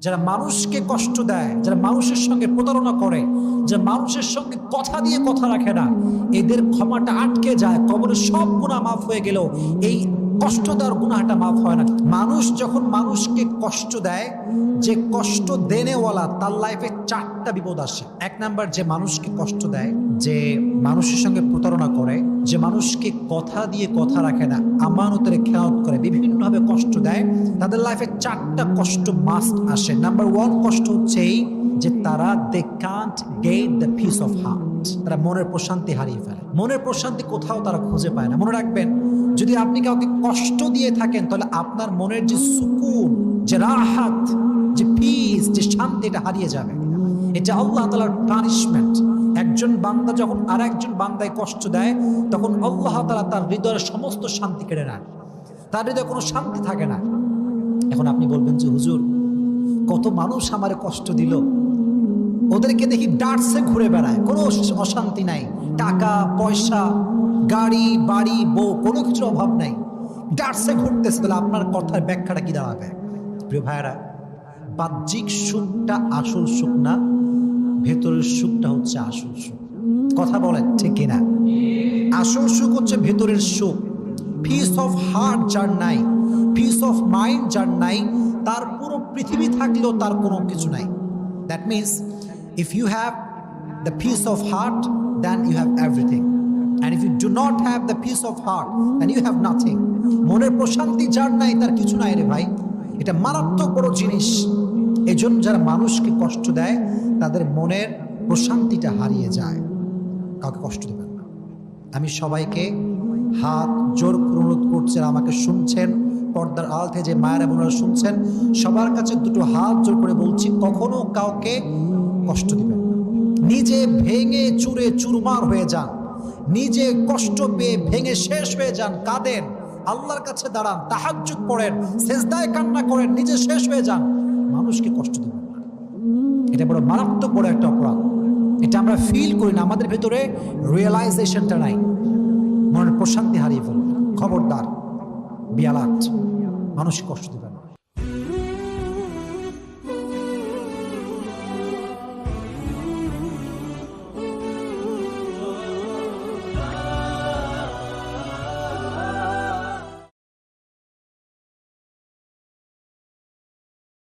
যারা মানুষকে কষ্ট দেয়, যারা মানুষের সঙ্গে প্রতারণা করে, যারা মানুষের সঙ্গে কথা দিয়ে কথা রাখে না, এদের ক্ষমাটা আটকে যায় কবরের সব গুণা মাফ হয়ে গেল এই কষ্ট দেওয়ার গুণাটা মাফ হয় না। মানুষ যখন মানুষকে কষ্ট দেয়, যে কষ্ট দেনেওয়ালা, তার লাইফে চারটা বিপদ আসে। এক নাম্বার, যে মানুষকে কষ্ট দেয়, যে মানুষের সঙ্গে প্রতারণা করে, যে মানুষকে কথা দিয়ে কথা রাখে না, আমানতের খেয়াল করে, বিভিন্নভাবে কষ্ট দেয়, তাদের লাইফে চারটা কষ্ট মাস্ট আসে। নাম্বার ওয়ান কষ্ট হচ্ছে এই যে তারা they can't get the peace of heart তারা মনের প্রশান্তি হারিয়ে ফেলে। মনের প্রশান্তি কোথাও তারা খুঁজে পায় না। মনে রাখবেন যদি আপনি কাউকে কষ্ট দিয়ে থাকেন, তাহলে আপনার মনের যে সুকুন, যে রাহাত, যে পিস যে শান্তি, এটা হারিয়ে যাবে। এটা আল্লাহ তালার পানিশমেন্ট একজন বান্দা যখন আর একজন বান্দায় কষ্ট দেয়, তখন আল্লাহ তালা তার হৃদয়ের সমস্ত শান্তি কেড়ে নেন তার হৃদয়ে কোনো শান্তি থাকে না। এখন আপনি বলবেন যে, হুজুর, কত মানুষ আমারে কষ্ট দিল। ওদেরকে দেখি ডার্সে ঘুরে বেড়ায়। কোনো অশান্তি নাই। টাকা, পয়সা, গাড়ি, বাড়ি, বউ, কোনো কিছুর অভাব নাই। ডাটসে ঘুরতেছে তাহলে আপনার কথার ব্যাখ্যাটা কি দাঁড়াবে? প্রিয় ভাইয়েরা, বাহ্যিক সুখটা আসল সুখ না, ভেতরের সুখটা হচ্ছে আসল সুখ। কথা বলেন, ঠিক কিনা? আসল সুখ হচ্ছে ভেতরের সুখ। পিস অফ হার্ট যার নাই পিস অফ মাইন্ড যার নাই, তার পুরো পৃথিবী থাকলেও তার কোনো কিছু নাই। That means if you have the peace of heart then you have everything and if you do not have the peace of heart then you have nothing মনের প্রশান্তি যার নাই, তার কিছু নাই রে ভাই। এটা মারাত্মক বড় জিনিস। এজন্য যারা মানুষকে কষ্ট দেয়, তাদের মনের প্রশান্তিটা হারিয়ে যায়। কাউকে কষ্ট দেবেন না। আমি সবাইকে হাত জোর অনুরোধ করছেন আমাকে শুনছেন, পর্দার আলতে যে মায়ের বোনেরা শুনছেন, সবার কাছে দুটো হাত জোর করে বলছি, কখনো কাউকে কষ্ট দিবেন নিজে ভেঙে চুরে চুরমার হয়ে যান। নিজে কষ্ট পেয়ে ভেঙে শেষ হয়ে যান, কাঁদেন। আল্লাহর কাছে দাঁড়ান, তাহাজ্জুদ পড়েন, সেজদায় কান্না করেন, নিজে শেষ হয়ে যান। মানুষকে কষ্ট দেবেন না। এটা বড় মারাত্মক বড় একটা অপরাধ। এটা আমরা ফিল করি না, আমাদের ভেতরে রিয়েলাইজেশনটা নাই। মনের প্রশান্তি হারিয়ে ফেলবে। খবরদার বিয়ালাট মানুষ কষ্ট দেবে না।